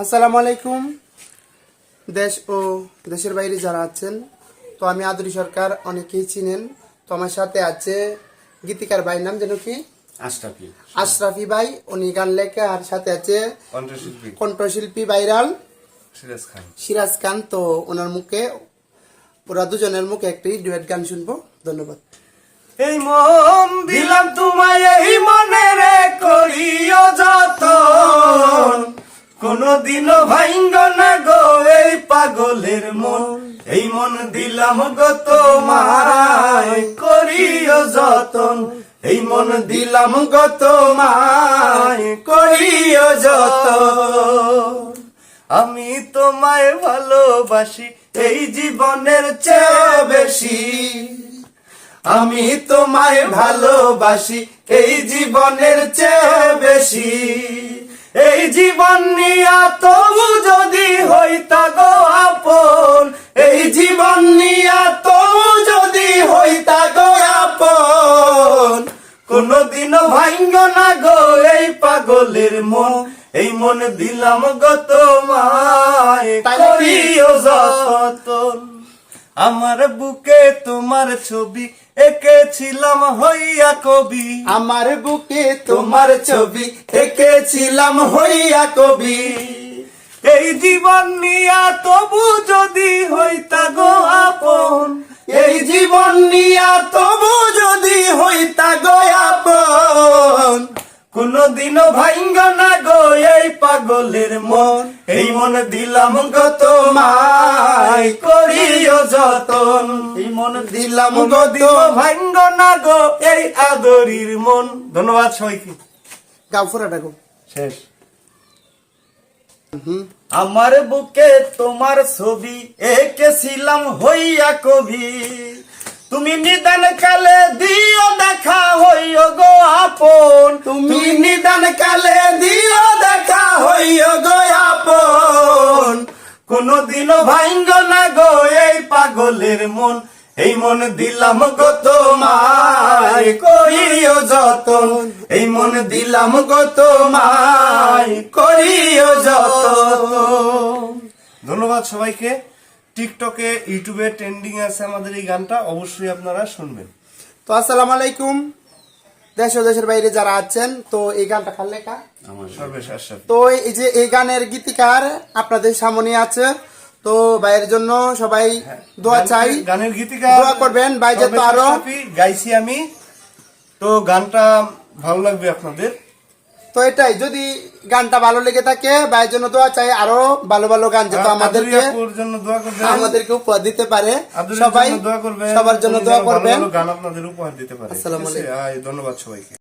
আসসালামু আলাইকুম। দেশ ও দেশের বাইরে যারা আছেন তো আমি আদরি সরকার অনেকেই চিনেন। তো আমার সাথে আছে গীতিকার ভাইয়ের নাম যেন কি? আশরাফি। আশরাফি ভাই উনি গান লেখা আর সাথে আছে কণ্ঠশিল্পী। কণ্ঠশিল্পী ভাইরাল সিরাজ খান। সিরাজ খান তো ওনার মুখে ওরা দুজনের মুখে একটি ডুয়েট গান শুনব। ধন্যবাদ। এই মন দিলাম তোমায় এই মনে কোনদিনও ভাঙ্গ না গো এই পাগলের মন। এই মন দিলাম গো তোমায়, করিও যতন। এই মন দিলাম গো তোমায়, করিও যতন। আমি তোমায় ভালোবাসি, এই জীবনের চেয়ে বেশি। আমি তোমায় ভালোবাসি, এই জীবনের চেয়ে বেশি। এই জীবন নিয়া তবু যদি হইতা গো আপন এই জীবন নিয়া তবু যদি হইতা গো আপন কোনদিনও ভাঙ্গ না গো এই পাগলের মন এই মন দিলাম গো তোমায় তাই নাকি? করিও যতন আমার বুকে তোমার ছবি এঁকেছিলাম হইয়া কবি। আমার বুকে তোমার ছবি এঁকেছিলাম হইয়া কবি। এই জীবন নিয়া তবু যদি হইতা গো আপন। এই জীবন নিয়া তবু যদি হইতা গো আপন। কোনদিনও ভাঙ্গ না গো এই পাগলের মন। এই মন দিলাম গো তোমায় করিও যতন। এই মন দিলাম গো ভাঙ্গ না গো এই আদরির মন। ধন্যবাদ সবাইকে। গাও ফোরাটা গো। শেষ। আমার বুকে তোমার ছবি এঁকেছিলাম হইয়া কবি। তুমি নিদান কালে দিও দেখা হইও গো আপন। তুমি নিদান কালে দিও কোনদিনও ভাঙ্গ না গো এই পাগলের মন। এই মন দিলাম গো তোমায়, করিও যতন। এই মন দিলাম গো তোমায়, করিও যতন। ধন্যবাদ সবাইকে। টিকটকে, ইউটিউবে ট্রেন্ডিং আছে আমাদের এই গানটা, অবশ্যই আপনারা শুনবেন। তো আসসালামু আলাইকুম। দেশ ও দেশের বাইরে যারা আছেন তো এই গানটা কার লেখা? তো এই যে এই গানের গীতিকার আপনাদের সামনে আছে তো ভাইয়ের জন্য সবাই দোয়া চাই। গানের গীতিকার দোয়া করবেন, ভাই তো সর্বেশ আরো- গাইছি আমি। তো গানটা ভালো লাগবে আপনাদের। তো এটাই যদি গানটা ভালো লেগে থাকে ভাইয়ের জন্য দোয়া চাই আরও ভালো ভালো গান যেত আমাদেরকে জন্য আমাদেরকে উপহার দিতে পারে। সবাই করবেন। সবার জন্য দোয়া করবে করবেন। গান আপনাদের উপহার দিতে পারে। আসসালামু ঠিক ধন্যবাদ সবাইকে।